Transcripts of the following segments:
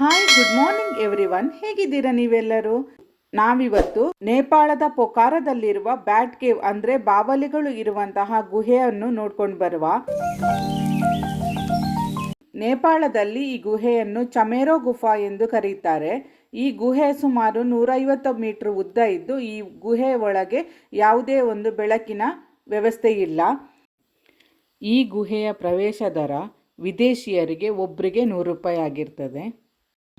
Hi good morning everyone ಹೇಗಿದ್ದೀರಾ ನೀವೆಲ್ಲರೂ? ನಾವಿವತ್ತು ನೇಪಾಳದ ಪೊಕಾರದಲ್ಲಿರುವ ಬ್ಯಾಟ್ ಕೇವ್ ಅಂದ್ರೆ ಬಾವಲಿಗಳು ಇರುವಂತಹ ಗುಹೆಯನ್ನು ನೋಡ್ಕೊಂಡು ಬರುವ ನೇಪಾಳದಲ್ಲಿ ಈ ಗುಹೆಯನ್ನು ಚಮೇರೋ ಗುಫಾ ಎಂದು ಕರೀತಾರೆ. ಈ ಗುಹೆ ಸುಮಾರು ನೂರೈವತ್ತು ಮೀಟರ್ ಉದ್ದ ಇದ್ದು, ಈ ಗುಹೆ ಒಳಗೆ ಯಾವುದೇ ಒಂದು ಬೆಳಕಿನ ವ್ಯವಸ್ಥೆ ಇಲ್ಲ. ಈ ಗುಹೆಯ ಪ್ರವೇಶ ದರ ವಿದೇಶಿಯರಿಗೆ ಒಬ್ಬರಿಗೆ ನೂರು ರೂಪಾಯಿ ಆಗಿರ್ತದೆ.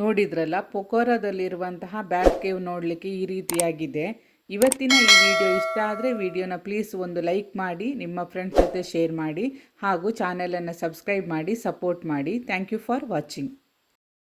ನೋಡಿದ್ರಲ್ಲ ಪೊಕೋರಾದಲ್ಲಿರುವಂತಹ ಬ್ಯಾಕ್ ಕೇವ್ ನೋಡಲಿಕ್ಕೆ ಈ ರೀತಿಯಾಗಿದೆ. ಇವತ್ತಿನ ಈ ವಿಡಿಯೋ ಇಷ್ಟ ಆದರೆ ವಿಡಿಯೋನ ಪ್ಲೀಸ್ ಒಂದು ಲೈಕ್ ಮಾಡಿ, ನಿಮ್ಮ ಫ್ರೆಂಡ್ಸ್ ಜೊತೆ ಶೇರ್ ಮಾಡಿ ಹಾಗೂ ಚಾನಲನ್ನು ಸಬ್ಸ್ಕ್ರೈಬ್ ಮಾಡಿ, ಸಪೋರ್ಟ್ ಮಾಡಿ. Thank you for watching.